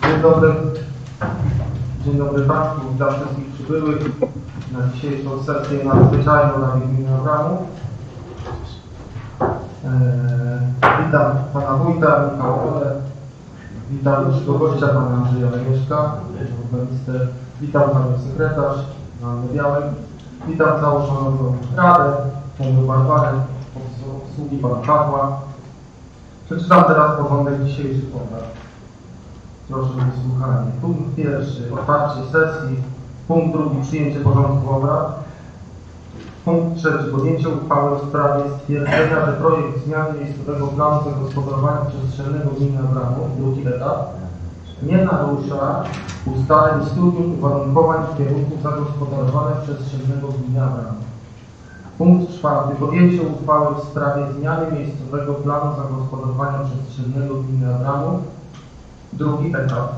Dzień dobry. Dzień dobry Państwu, witam wszystkich przybyłych na dzisiejszą sesję nadzwyczajną na Gminy Abramu. Eee, witam Pana Wójta, Michała Ole. Witam naszego gościa, Pana Andrzeja Lemieszka, urbanistę. Witam Panią Sekretarz, Anny Białek. Witam całą Szanowną Radę, Panią Barbarę, obsługi Pana Pawła. Przeczytam teraz porządek dzisiejszych obrad. Proszę o wysłuchanie. Punkt pierwszy, otwarcie sesji. Punkt drugi, przyjęcie porządku obrad. Punkt trzeci, podjęcie uchwały w sprawie stwierdzenia, że projekt zmiany miejscowego planu zagospodarowania przestrzennego gminy Abramu, drugi etap, nie narusza ustaleń studium uwarunkowań w kierunku zagospodarowania przestrzennego gminy Abramu. Punkt czwarty. Podjęcie uchwały w sprawie zmiany miejscowego planu zagospodarowania przestrzennego gminy Abramu. Drugi etap.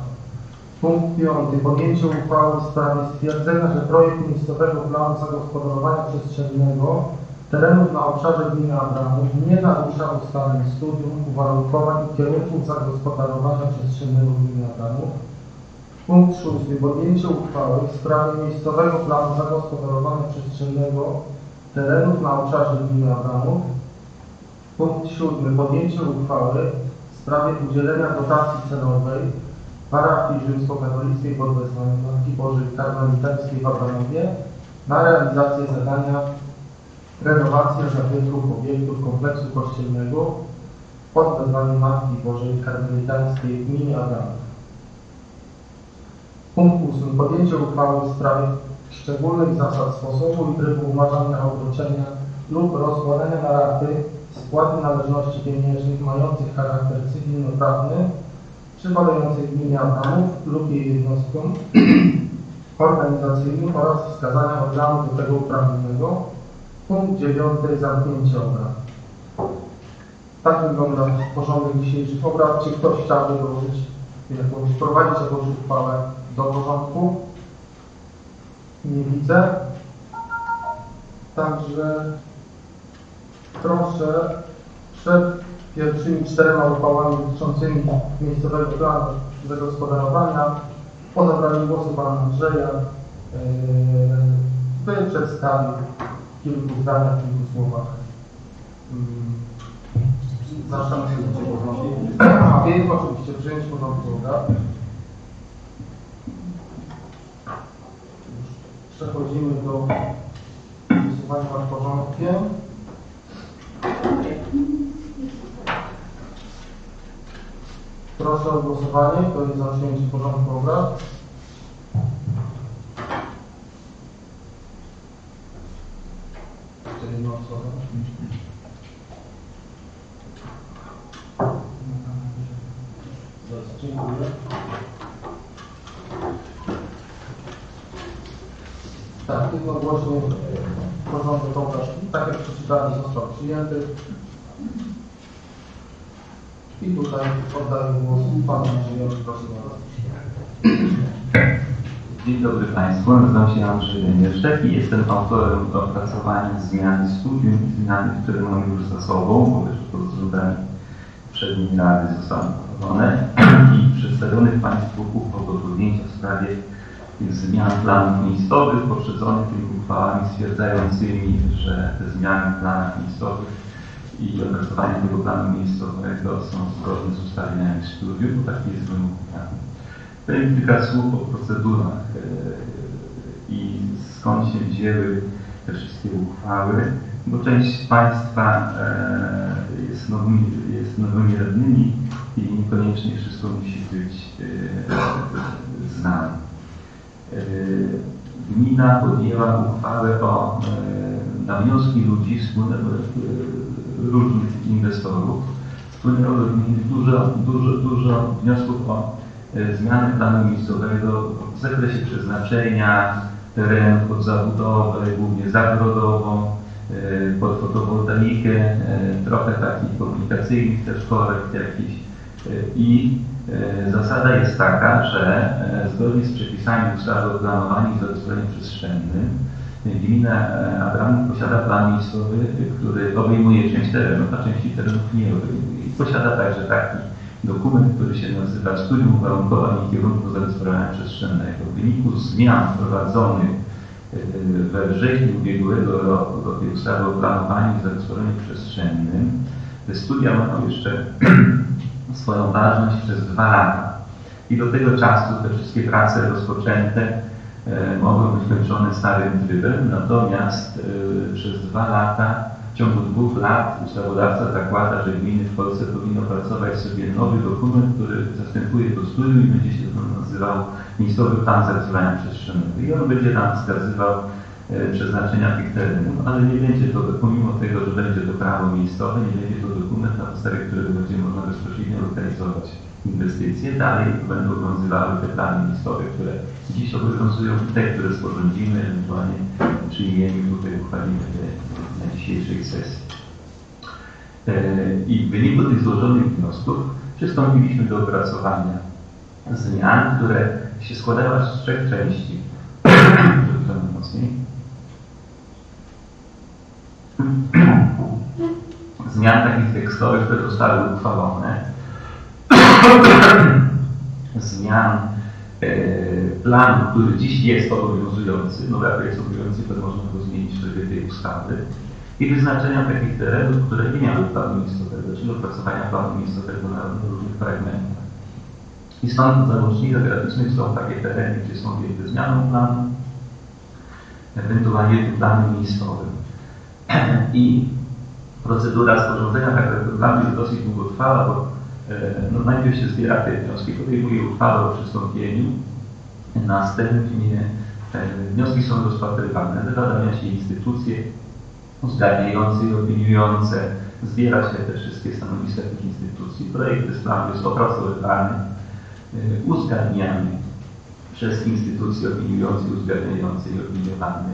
Punkt piąty. Podjęcie uchwały w sprawie stwierdzenia, że projekt miejscowego planu zagospodarowania przestrzennego terenów na obszarze gminy Abramu nie narusza ustaleń studium, uwarunkowań i kierunków zagospodarowania przestrzennego gminy Abramu. Punkt szósty. Podjęcie uchwały w sprawie miejscowego planu zagospodarowania przestrzennego terenów na obszarze gminy Abramów. Punkt siódmy. Podjęcie uchwały sprawie udzielenia dotacji celowej parafii rzymskokatolickiej pod wezwaniem Bożej Karmelitańskiej w Abramowie na realizację zadania renowacja zabytków obiektów kompleksu kościelnego pod wezwaniem Matki Bożej Karmelitańskiej w gminie Abramów. Punkt ósmy. Podjęcie uchwały w sprawie szczególnych zasad sposobu i trybu umarzania obroczenia lub rozkładania na raty spłaty należności pieniężnych mających charakter cywilnoprawny przypadających gminie Abramów lub jej jednostkom organizacyjnym oraz wskazania organu do tego uprawnionego. Punkt dziewiąty. Zamknięcie obrad. Tak wygląda porządek dzisiejszych obrad. Czy ktoś chciałby dołożyć jakąś, wprowadzić jakąś uchwałę do porządku? Nie widzę. Także proszę przed pierwszymi czterema uchwałami dotyczącymi miejscowego planu zagospodarowania po zabraniu głosu pana Andrzeja yy, by przedstawił w kilku zdaniach, w kilku słowach mm, zaszczęśliwie porządku. A więc oczywiście przyjęcie porządku obrad. Przechodzimy do głosowania nad porządkiem. Proszę o głosowanie. To jest za przyjęcie porządku obrad. Dziękuję. Tak, jednogłośnie porządek obrad, tak jak przeczytałem, został przyjęty. I tutaj oddaję głos panu bardzo. Dzień dobry Państwu, nazywam się Andrzej Lemieszek i jestem autorem opracowania zmian zmiany, które mamy już za sobą, bo już pod względem poprzedniej rady zostały prowadzone i przedstawionych Państwu uchwał do podjęcia w sprawie zmian planów miejscowych, poprzedzonych tymi uchwałami stwierdzającymi, że te zmiany w planach miejscowych i opracowanie tego planu miejscowego są zgodne z ustaleniami studium, bo taki jest wymóg prawny. Powiem kilka słów o procedurach e, i skąd się wzięły te wszystkie uchwały, bo część Państwa e, jest nowymi, jest nowymi radnymi i niekoniecznie wszystko musi być e, znane. Gmina podjęła uchwałę o, na wnioski ludzi, wspólne, e, różnych inwestorów. Do gminy dużo, dużo, wniosków o e, zmiany planu miejscowego w zakresie przeznaczenia terenów pod zabudowę, głównie zagrodową, e, pod fotowoltaikę, e, trochę takich komplikacyjnych też korekt jakichś. I zasada jest taka, że zgodnie z przepisami ustawy o planowaniu i zarządzaniu przestrzennym Gmina e, Abramów posiada plan miejscowy, który obejmuje część terenów, a części terenów nie obejmuje. Posiada także taki dokument, który się nazywa Studium Uwarunkowań i Kierunków Zagospodarowania Przestrzennego. W wyniku zmian wprowadzonych e, we wrześniu ubiegłego roku do tej ustawy o planowaniu i zagospodarowaniu przestrzennym, te studia mają jeszcze swoją ważność przez dwa lata. I do tego czasu te wszystkie prace rozpoczęte e, mogą być kończone starym trybem, natomiast e, przez dwa lata, w ciągu dwóch lat ustawodawca zakłada, że gminy w Polsce powinno pracować sobie nowy dokument, który zastępuje to studium i będzie się nazywał Miejscowy Plan Zagospodarowania Przestrzennego. I on będzie nam wskazywał e, przeznaczenia tych terenów, ale nie będzie to, pomimo tego, że będzie to prawo miejscowe, nie będzie to dokument, na podstawie którego będzie można bezpośrednio lokalizować inwestycje. Dalej będą obowiązywały te plany miejscowe, które dziś obowiązują te, które sporządzimy, ewentualnie przyjmiemy tutaj uchwalimy na dzisiejszej sesji. E, I w wyniku tych złożonych wniosków przystąpiliśmy do opracowania zmian, które się składały z trzech części. Zmian takich tekstowych, które zostały uchwalone. Zmian e, planu, który dziś jest obowiązujący, no jak jest obowiązujący, to można go zmienić w tej ustawy i wyznaczenia takich terenów, które nie miały planu miejscowego, czyli opracowania planu miejscowego na różnych fragmentach. I stąd w załącznikach graficznych są takie tereny, gdzie są objęte zmianą planu, ewentualnie planem miejscowym. I procedura sporządzenia takiego planu jest dosyć długotrwała, bo no, najpierw się zbiera te wnioski, podejmuje uchwałę o przystąpieniu, następnie e, wnioski są rozpatrywane, zawiadamia się instytucje uzgadniające i opiniujące, zbiera się te wszystkie stanowiska tych instytucji, projekt planu jest opracowywany, e, uzgadniany przez instytucje opiniujące, uzgadniające i opiniowany,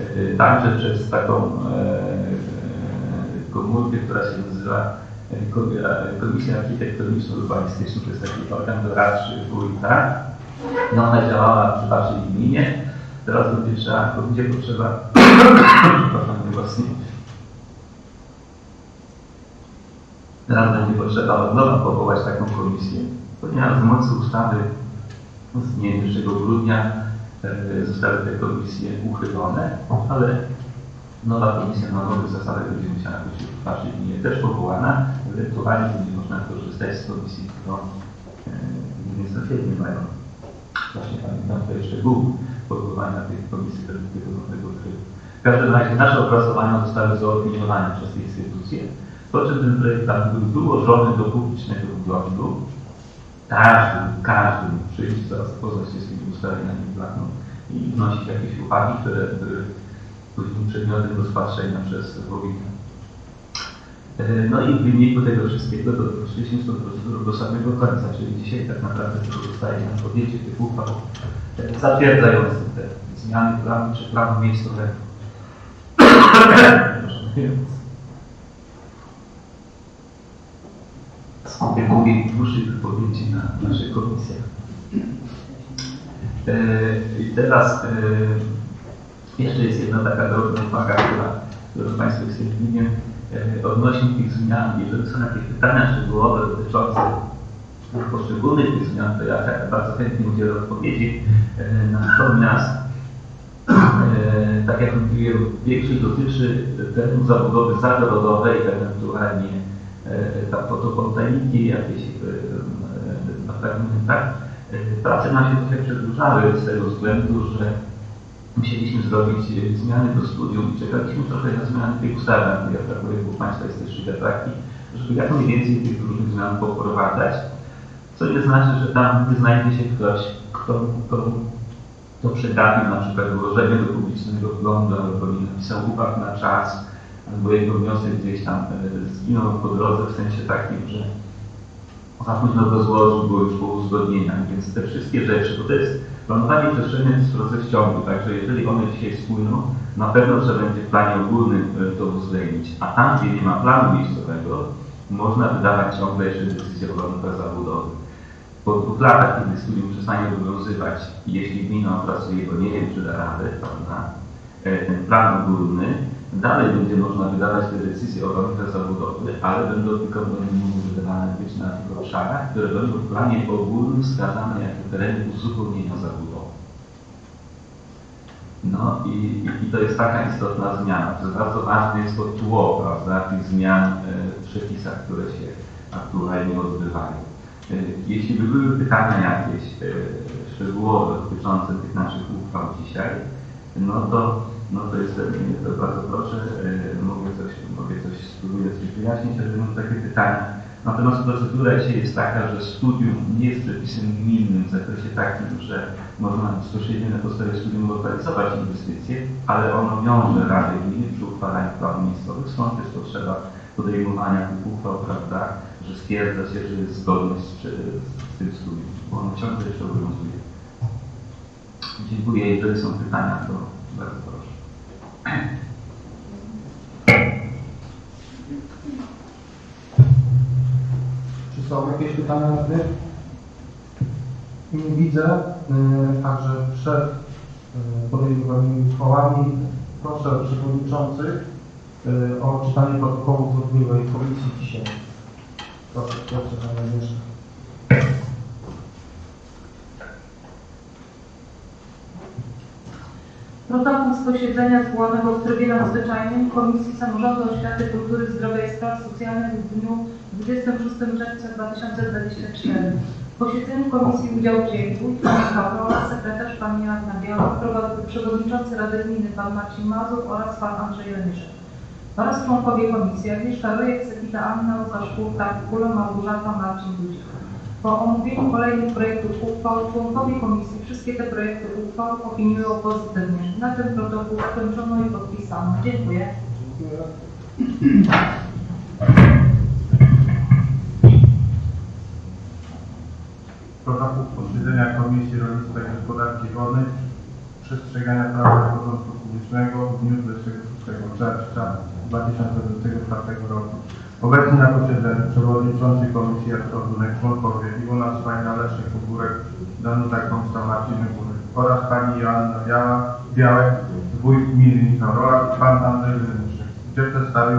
e, także przez taką e, e, komórkę, która się nazywa Ko- Komisja Architektoniczno-Urbanistyczna, to jest taki organ doradczy wójta. No ona działała przy waszej gminie, teraz będzie trzeba, będzie potrzeba, przepraszam, właśnie, teraz będzie potrzeba od nowa powołać taką komisję, ponieważ z mocy ustawy z dnia 1 grudnia e, zostały te komisje uchylone, ale nowa komisja na nowych zasadach będzie musiała być w waszej gminie też powołana, ewentualnie będzie można korzystać z komisji, którą e, gminy sąsiednie mają. Właśnie pamiętam te szczegóły powoływania tych komisji nowego trybu. W każdym razie nasze opracowania zostały zaopiniowane przez te instytucje, po czym ten projekt był wyłożony do publicznego wglądu. Każdy, każdy mógł przyjść, zapoznać się z tymi ustaleniami planu i wnosić jakieś uwagi, które były później przedmiotem rozpatrzenia przez wójta. E, No i w wyniku tego wszystkiego doszliśmy tą procedurą do samego końca, czyli dzisiaj tak naprawdę tylko zostaje nam podjęcie tych uchwał e, zatwierdzających te zmiany planu czy planu miejscowego. Jak mówię, dłuższej wypowiedzi na naszych komisjach. E, I teraz jeszcze jest jedna taka drobna uwaga, która, którą Państwu winien e, odnośnie tych zmian. Jeżeli są jakieś pytania szczegółowe dotyczące poszczególnych tych zmian, to ja tak bardzo chętnie udzielę odpowiedzi. E, Natomiast, e, tak jak mówiłem, większość dotyczy terenów zabudowy zagrodowej, ewentualnie e, tam fotowoltaiki, jakieś na fragmentach. E, Prace nam się trochę przedłużały z tego względu, że musieliśmy zrobić e, zmiany do studium i czekaliśmy trochę na zmiany tej ustawy, powiem, bo Państwa jest też taki, żeby jak najwięcej tych różnych zmian poprowadzać, co nie znaczy, że tam nie znajdzie się ktoś, kto, kto, kto przegapił na przykład włożenie do publicznego wglądu, albo nie napisał uwag na czas, albo jego wniosek gdzieś tam e, zginął po drodze w sensie takim, że za późno go złożył, było już po uzgodnieniach, więc te wszystkie rzeczy, bo to jest planowanie przestrzenne jest proces ciągu, także jeżeli one dzisiaj spłyną, na pewno trzeba będzie w planie ogólnym e, to uwzględnić, a tam, gdzie nie ma planu miejscowego, można wydawać ciągle jeszcze decyzję o warunkach zabudowy. Po dwóch latach, kiedy studium przestanie obowiązywać jeśli gmina opracuje go, nie wiem czy da radę, prawda, e, ten plan ogólny, Dalej będzie można wydawać te decyzje o warunkach zabudowy, ale będą tylko wydawane być na tych obszarach, które będą w planie ogólnym wskazane jako tereny uzupełnienia zabudowy. No i, i, i to jest taka istotna zmiana, że bardzo ważne jest to tło, prawda, tych zmian e, w przepisach, które się aktualnie odbywają. E, Jeśli by były pytania jakieś e, szczegółowe dotyczące tych naszych uchwał dzisiaj, no to, no to jestem, to bardzo proszę, e, mogę coś, mogę coś, spróbuję coś wyjaśnić, ale będą takie pytania. Natomiast procedura dzisiaj jest taka, że studium nie jest przepisem gminnym w zakresie takim, że można bezpośrednio na podstawie studium lokalizować inwestycje, ale ono wiąże Radę Gminy przy uchwalaniu planów miejscowych, stąd jest potrzeba podejmowania tych uchwał, prawda, że stwierdza się, że jest zgodność z, z tym studium, bo ono ciągle jeszcze obowiązuje. Dziękuję. Jeżeli są pytania, to bardzo proszę. Czy są jakieś pytania na tym? Nie widzę, y, także przed y, podejmowanymi uchwałami proszę przewodniczących y, o czytanie protokołu z odbyłej komisji dzisiaj. Proszę, proszę Pana Mieszka. Protokół z posiedzenia zwołanego w trybie nadzwyczajnym Komisji Samorządu Oświaty, Kultury, Zdrowia i Spraw Socjalnych w dniu 26 czerwca 2024. W posiedzeniu komisji udział wzięli wójt pan Pawła, sekretarz pani Joanna Biała, przewodniczący Rady Gminy pan Marcin Mazur oraz pan Andrzej Leniszek oraz członkowie komisji Agnieszka Rojek, Sekita Anna Łukaszkówka, Kulo Małgorzata Marcin Duzik. Po omówieniu kolejnych projektów uchwał członkowie komisji wszystkie te projekty uchwał opiniują pozytywnie. Na tym protokół zakończono i podpisano. Dziękuję. Protokół posiedzenia Komisji Rolnictwa i Gospodarki Wodnej przestrzegania prawa porządku publicznego w dniu 26 czerwca 2024 roku. Obecni na posiedzeniu przewodniczący Komisji Artur członkowie Iwona Swajna, Leszek Ogórek, Danuta Kąpska, Marcin Górek oraz pani Joanna Biała, Białek, wójt gminy Michał Rola i pan Andrzej Wynyszek, gdzie przedstawił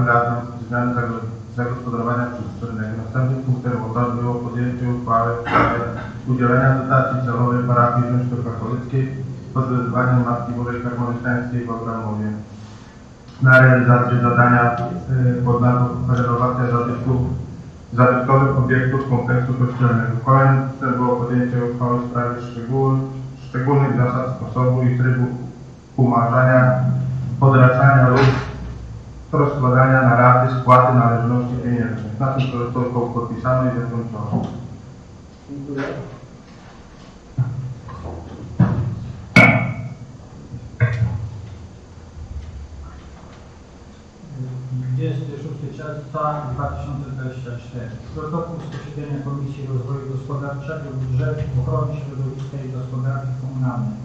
zmiany zago- zagospodarowania przestrzennego. Następnym punktem obrad było podjęcie uchwały w sprawie udzielenia dotacji celowej parafii rzymskokatolickiej pod wezwaniem Matki Bożej Karmelitańskiej w Abramowie na realizację zadania y, pod nazwą renowacja zabytków, zabytkowych obiektów kompleksu kościelnego. Kolejnym punktem było podjęcie uchwały w sprawie szczegół, szczególnych zasad sposobu i trybu umarzania, podraczania lub rozkładania na raty spłaty należności pieniężnych. Na tym protokół podpisano i zakończono. Dziękuję. Dwudziesty 26 czerwca 2024. Protokół z posiedzenia Komisji Rozwoju Gospodarczego, Budżetu, Ochrony Środowiska i Gospodarki Komunalnej.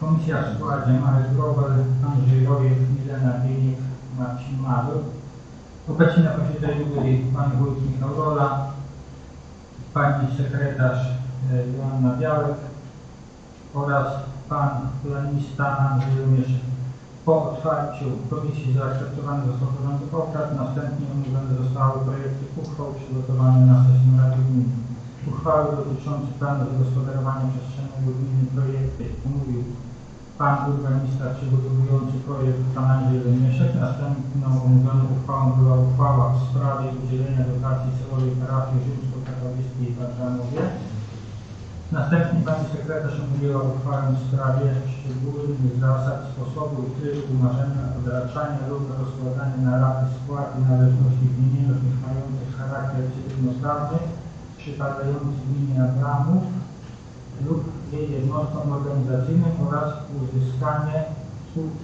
Komisja w składzie Marek Grobel, Andrzej Rojek, Milena Wieniek, Marcin Mazur. Obecni na posiedzeniu byli pan wójt Michał Rola, pani sekretarz e, Joanna Białek oraz pan planista Andrzej Rumieszek. Po otwarciu komisji zaakceptowany został porządek obrad, następnie omówione zostały projekty uchwał przygotowane na sesję Rady Gminy. Uchwały dotyczące planu zagospodarowania przestrzennego gminy projekty omówił pan urbanista przygotowujący projekt pan Andrzej Lemieszek. Następną omówioną uchwałą była uchwała w sprawie udzielenia dotacji celowej parafii rzymskokatolickiej w Warszawie. Następnie pani sekretarz omówiła uchwałę w sprawie szczególnych zasad sposobu i trybu umarzania, odraczania lub rozkładania na raty spłaty należności pieniężnych mających charakter cywilnoprawny przypadających gminie Abramów lub jej jednostkom organizacyjnym oraz uzyskanie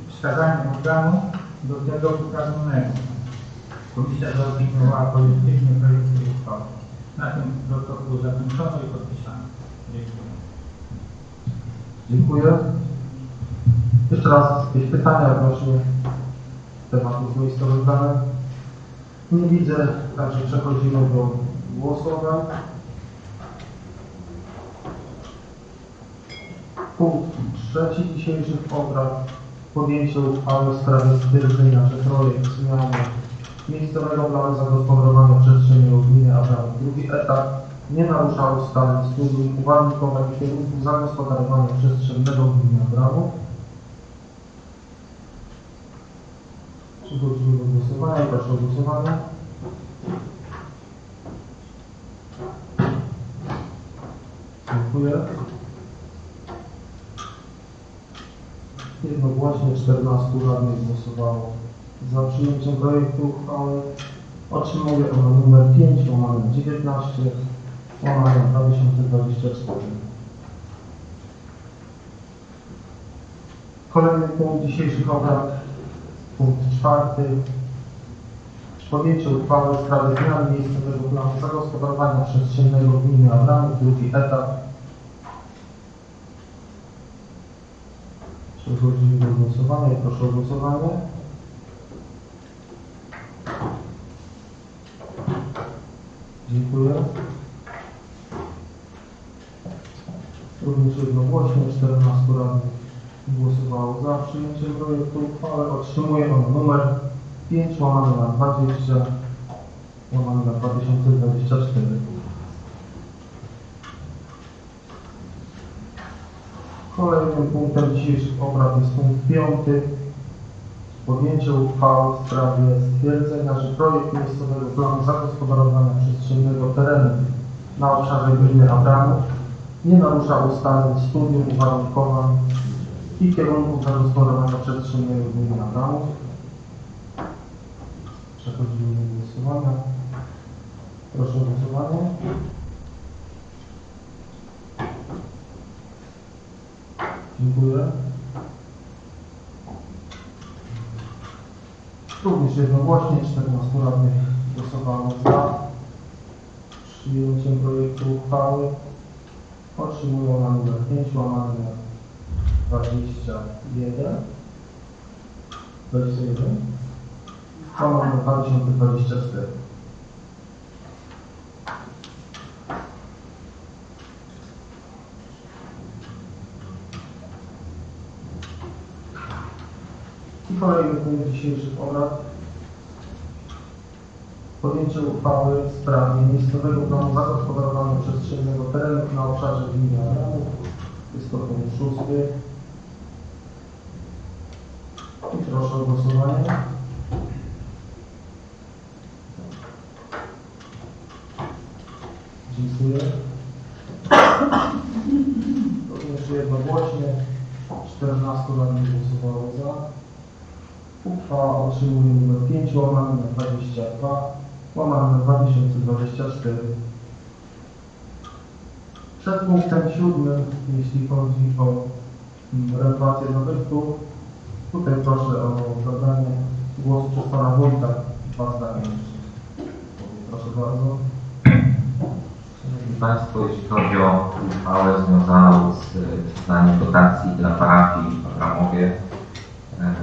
wskazania organu do tego uprawnionego. Komisja zaopiniowała pozytywnie projekty uchwały. Na tym protokół zakończono i podpisano. Dziękuję. Jeszcze raz jakieś pytania odnośnie tematów z miejsca wybrane? Nie widzę, także przechodzimy do głosowań. Punkt trzeci dzisiejszych obrad. podjęcie uchwały w sprawie stwierdzenia, że projekt zmiany miejscowego planu zagospodarowania przestrzennego gminy Abramu drugi etap nie narusza ustaleń uwarunkowań i kierunków zagospodarowania przestrzennego gminy Abramu. Przechodzimy do głosowania. Proszę o głosowanie. Dziękuję. Jednogłośnie 14 radnych głosowało za przyjęciem projektu uchwały. Otrzymuje ono numer 5 łamane 19 łamane 2024. Kolejny punkt dzisiejszych obrad, punkt czwarty. Podjęcie uchwały w sprawie zmiany miejscowego planu zagospodarowania przestrzennego gminy Abramów, drugi etap. Przechodzimy do głosowania proszę o głosowanie. Dziękuję. Również jednogłośnie 14 radnych głosowało za przyjęciem projektu uchwały. Otrzymuje on numer 5 łamane na 20 łamane na 2024. Kolejnym punktem dzisiejszych obrad jest punkt piąty. Podjęcie uchwały w sprawie stwierdzenia, że projekt miejscowego planu zagospodarowania przestrzennego terenu na obszarze gminy Abramów nie narusza ustaleń studium uwarunkowań i kierunków zagospodarowania przestrzennego gminy Abramów. Przechodzimy do głosowania. Proszę o głosowanie. Dziękuję. Również jednogłośnie 14 radnych głosowało za przyjęciem projektu uchwały. Otrzymuje ona numer 5 łamane na 21. 21. Łamane na 2024. I kolejny punkt dzisiejszych obrad. Podjęcie uchwały w sprawie miejscowego planu zagospodarowania przestrzennego terenu na obszarze gminy Aramów. Jest to punkt szósty. I proszę o głosowanie. Dziękuję. Również jednogłośnie 14 radnych głosowało za. Uchwała otrzymuje numer 5 łamane na 22 łamane na 2024. Przed punktem siódmym, jeśli chodzi o renowację zabytków, tutaj proszę o zabranie głosu przez Pana Wójta. Dwa zdania. Proszę bardzo. Szanowni Państwo, jeśli chodzi o uchwałę związaną z przyznaniem dotacji dla parafii w Abramowie, e,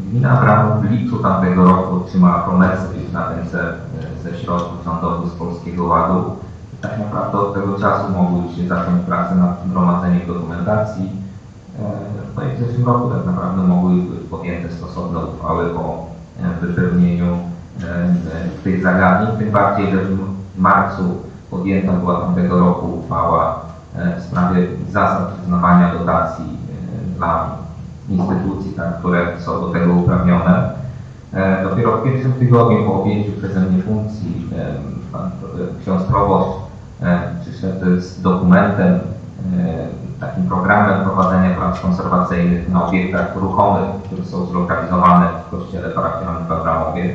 gmina Abramów w lipcu tamtego roku otrzymała promesę na ręce e, ze środków rządowych z Polskiego Ładu. Tak naprawdę od tego czasu mogły się zacząć prace nad gromadzeniem dokumentacji. E, No i w zeszłym roku tak naprawdę mogły być podjęte stosowne uchwały o e, wypełnieniu tych zagadnień, tym bardziej, że w marcu podjęta była tamtego roku uchwała w sprawie zasad przyznawania dotacji dla instytucji, tak, które są do tego uprawnione. E, Dopiero w pierwszym tygodniu po objęciu przeze mnie funkcji pan e, ksiądz proboszcz e, przyszedł z dokumentem, takim programem prowadzenia prac konserwacyjnych na obiektach ruchomych, które są zlokalizowane w kościele parafialnym w Abramowie.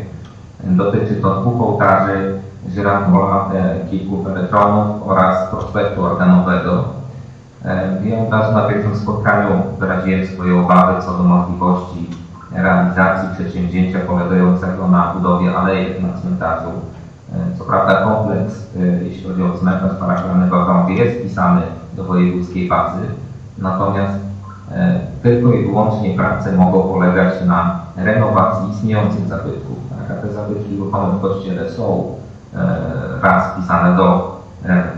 Dotyczy to dwóch ołtarzy, żyrandola, kilku feretronów oraz prospektu organowego. Ja od razu na pierwszym spotkaniu wyraziłem swoje obawy co do możliwości realizacji przedsięwzięcia polegającego na budowie alejek na cmentarzu. E, Co prawda kompleks, e, jeśli chodzi o cmentarz parafialny w Abramowie jest wpisany do wojewódzkiej bazy, natomiast e, tylko i wyłącznie prace mogą polegać na renowacji istniejących zabytków. Tak? A te zabytki ruchome w kościele są raz wpisane do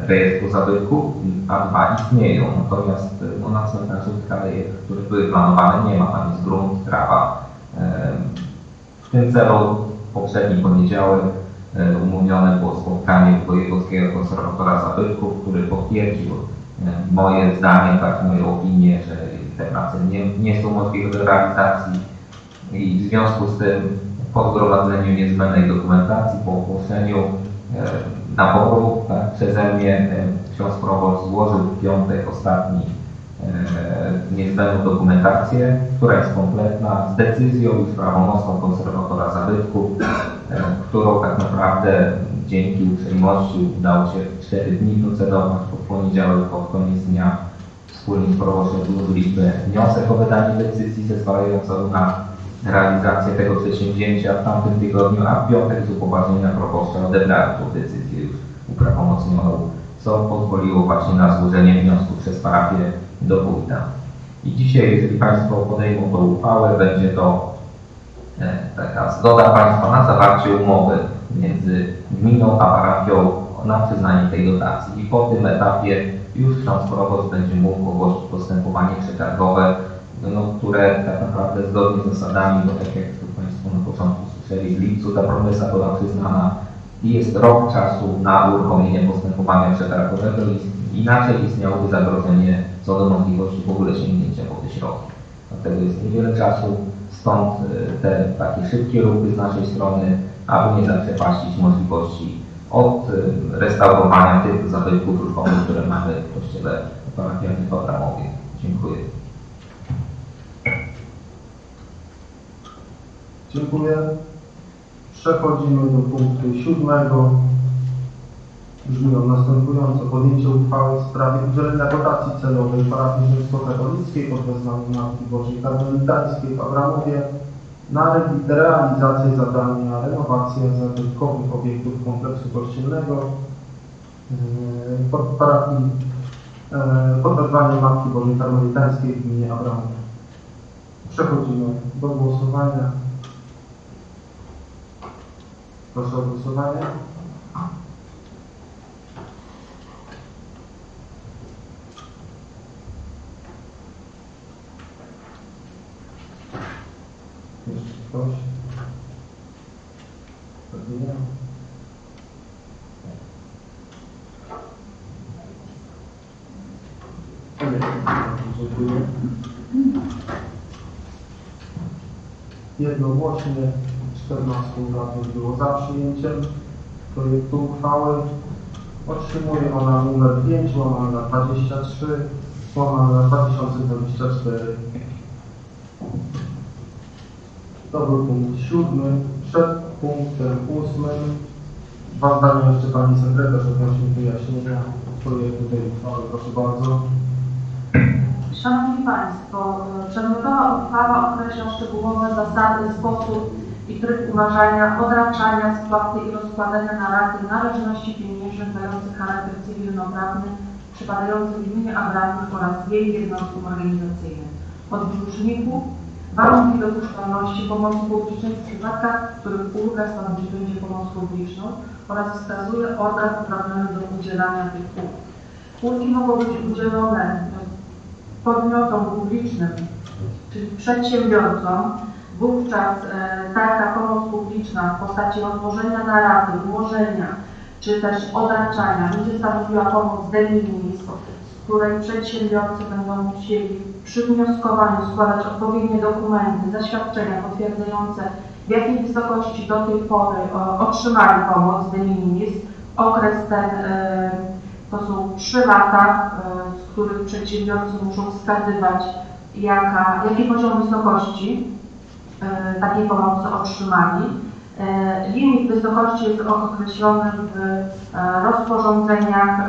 rejestru zabytków, a dwa istnieją. Natomiast no, na cmentarzu w Kaleje, które były planowane, nie ma tam jest grunt, trawa. Tym celu poprzedni poniedziałek e, umówione było spotkanie wojewódzkiego konserwatora zabytków, który potwierdził e, moje zdanie, tak moją opinię, że te prace nie, nie są możliwe do realizacji. I w związku z tym po zgromadzeniu niezbędnej dokumentacji, po ogłoszeniu e, naboru tak, przeze mnie ksiądz złożył w piątek ostatni niezbędną dokumentację, która jest kompletna z decyzją już prawomocną konserwatora zabytków, e, którą tak naprawdę dzięki uprzejmości udało się w 4 dni procedować pod poniedziałek, pod koniec dnia. Wspólnie z proboszczem złożyliśmy wniosek o wydanie decyzji zezwalającą na realizację tego przedsięwzięcia w tamtym tygodniu, a w piątek z upoważnienia proboszcza odebrałem tą decyzję już uprawomoconą, co pozwoliło właśnie na złożenie wniosku przez parafię do wójta. I dzisiaj, jeżeli Państwo podejmą tą uchwałę, będzie to e, taka zgoda Państwa na zawarcie umowy między gminą a parafią na przyznanie tej dotacji. I po tym etapie już ksiądz będzie mógł ogłosić postępowanie przetargowe, no, które tak naprawdę zgodnie z zasadami, bo tak jak tu Państwo na początku słyszeli, w lipcu ta promesa była przyznana i jest rok czasu na uruchomienie postępowania przetargowego inaczej istniałoby zagrożenie co do możliwości w ogóle sięgnięcia po te środki. Dlatego jest niewiele czasu, stąd y, te takie szybkie ruchy z naszej strony, aby nie zaprzepaścić możliwości od y, restaurowania tych zabytków ruchomych, które mamy w kościele parafialnym w Abramowie. Dziękuję. Dziękuję. Przechodzimy do punktu siódmego. Brzmi on następująco. Podjęcie uchwały w sprawie udzielenia dotacji celowej parafii rzymskokatolickiej pod wezwaniem Matki Bożej Karmelitańskiej w Abramowie na re- realizację zadania renowacja zabytkowych obiektów kompleksu kościelnego pod parafii pod wezwaniem Matki Bożej Karmelitańskiej w gminie Abramowie. Przechodzimy do głosowania. Proszę o głosowanie. Jeszcze ktoś? Nie. Dziękuję. Jednogłośnie 14 radnych było za przyjęciem projektu uchwały. Otrzymuje ona numer 5, łamane na 23, łamane na 2024. To był punkt siódmy. Przed punktem ósmym dwa zdania jeszcze Pani Sekretarz odnośnie wyjaśnienia projektu tej uchwały. Proszę bardzo. Szanowni Państwo, przedmiotowa uchwała określa szczegółowe zasady, sposób i tryb uważania, odraczania, spłaty i rozkładania na raty należności pieniężnych mających charakter cywilnoprawny przypadających gminie Abramów oraz jej jednostkom organizacyjnym od dłużników, warunki dopuszczalności pomocy publicznej w przypadkach, w których ulga stanowić będzie pomoc publiczną oraz wskazuje organ uprawniony do udzielania tych ulg. Ulgi mogą być udzielone podmiotom publicznym, czyli przedsiębiorcom, wówczas e, taka pomoc publiczna w postaci rozłożenia na raty, czy też odraczania będzie stanowiła pomoc de minimis, z której przedsiębiorcy będą musieli przy wnioskowaniu składać odpowiednie dokumenty, zaświadczenia potwierdzające, w jakiej wysokości do tej pory e, otrzymali pomoc de minimis. Okres ten e, to są trzy lata, e, z których przedsiębiorcy muszą wskazywać, jaka, jaki poziom wysokości takiej pomocy otrzymali. Limit wysokości jest określony w rozporządzeniach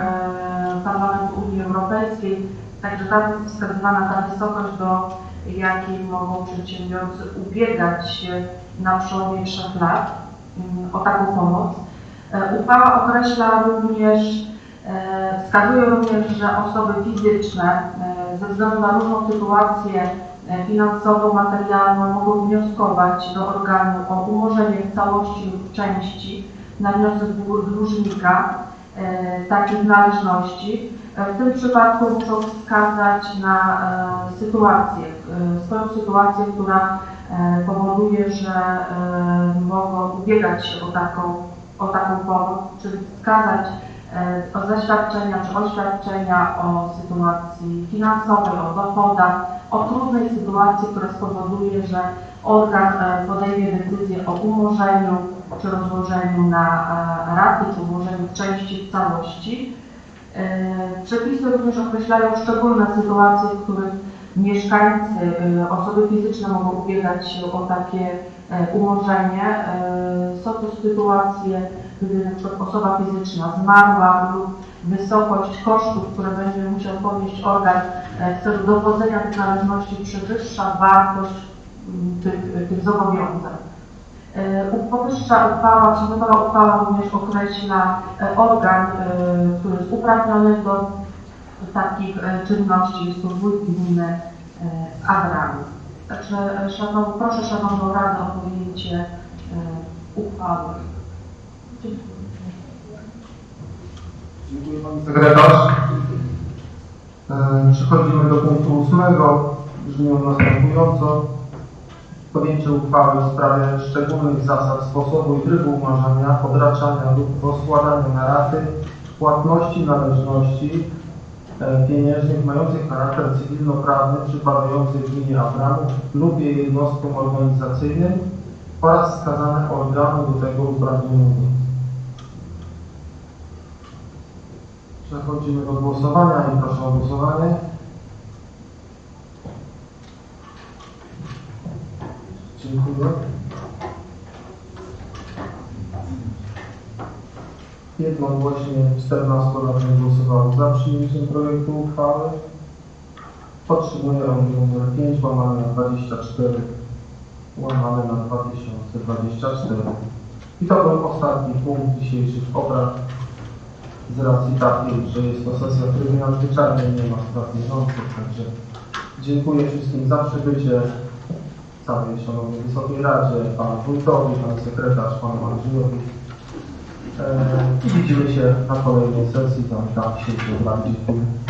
Parlamentu Unii Europejskiej, także tam jest wskazywana ta wysokość, do jakiej mogą przedsiębiorcy ubiegać się na przełomie trzech lat mm, o taką pomoc. E, Uchwała określa również E, Wskazuje również, że osoby fizyczne e, ze względu na różną sytuację finansową, materialną mogą wnioskować do organu o umorzenie w całości lub części na wniosek dłu- dłużnika. takich należności. E, W tym przypadku muszą wskazać na e, sytuację, e, swoją sytuację, która powoduje, że mogą ubiegać się o taką, o taką pomoc, czyli wskazać o zaświadczenia czy oświadczenia o sytuacji finansowej, o dochodach, o trudnej sytuacji, która spowoduje, że organ podejmie decyzję o umorzeniu czy rozłożeniu na raty, czy umorzeniu w części, w całości. E, Przepisy również określają szczególne sytuacje, w których mieszkańcy, e, osoby fizyczne mogą ubiegać się o takie e, umorzenie. Są to sytuacje, gdy przykład osoba fizyczna zmarła lub wysokość kosztów, które będzie musiał ponieść organ w celu dowodzenia tych należności przewyższa wartość m, tych, tych zobowiązań. E, Powyższa uchwała, przedmiotowa uchwała również określa e, organ, e, który jest uprawniony do takich czynności, jest to wójt gminy Adramu. Także e, szanow, proszę Szanowną Radę o podjęcie uchwały. Dziękuję. Dziękuję Pani Sekretarz. Przechodzimy do punktu ósmego. Brzmi on następująco. Podjęcie uchwały w sprawie szczególnych zasad sposobu i trybu umarzania, odraczania lub rozkładania na raty płatności należności e, pieniężnych mających charakter cywilnoprawny przypadających gminie Abramów lub jej jednostkom organizacyjnym oraz wskazanych organu do tego uprawnionego. Przechodzimy do głosowania i proszę o głosowanie. Dziękuję. Jednogłośnie 14 radnych głosowało za przyjęciem projektu uchwały. Otrzymuję numer 5 łamane na 24 łamane na 2024. I to był ostatni punkt dzisiejszych obrad z racji takiej, że jest to sesja w trybie nadzwyczajnym, nie ma spraw bieżących, także dziękuję wszystkim za przybycie, całej szanownej Wysokiej Radzie, panu wójtowi, panu sekretarz, panu Andrzejowi. E, I widzimy się na kolejnej sesji, tam, tam się. Dziękuję.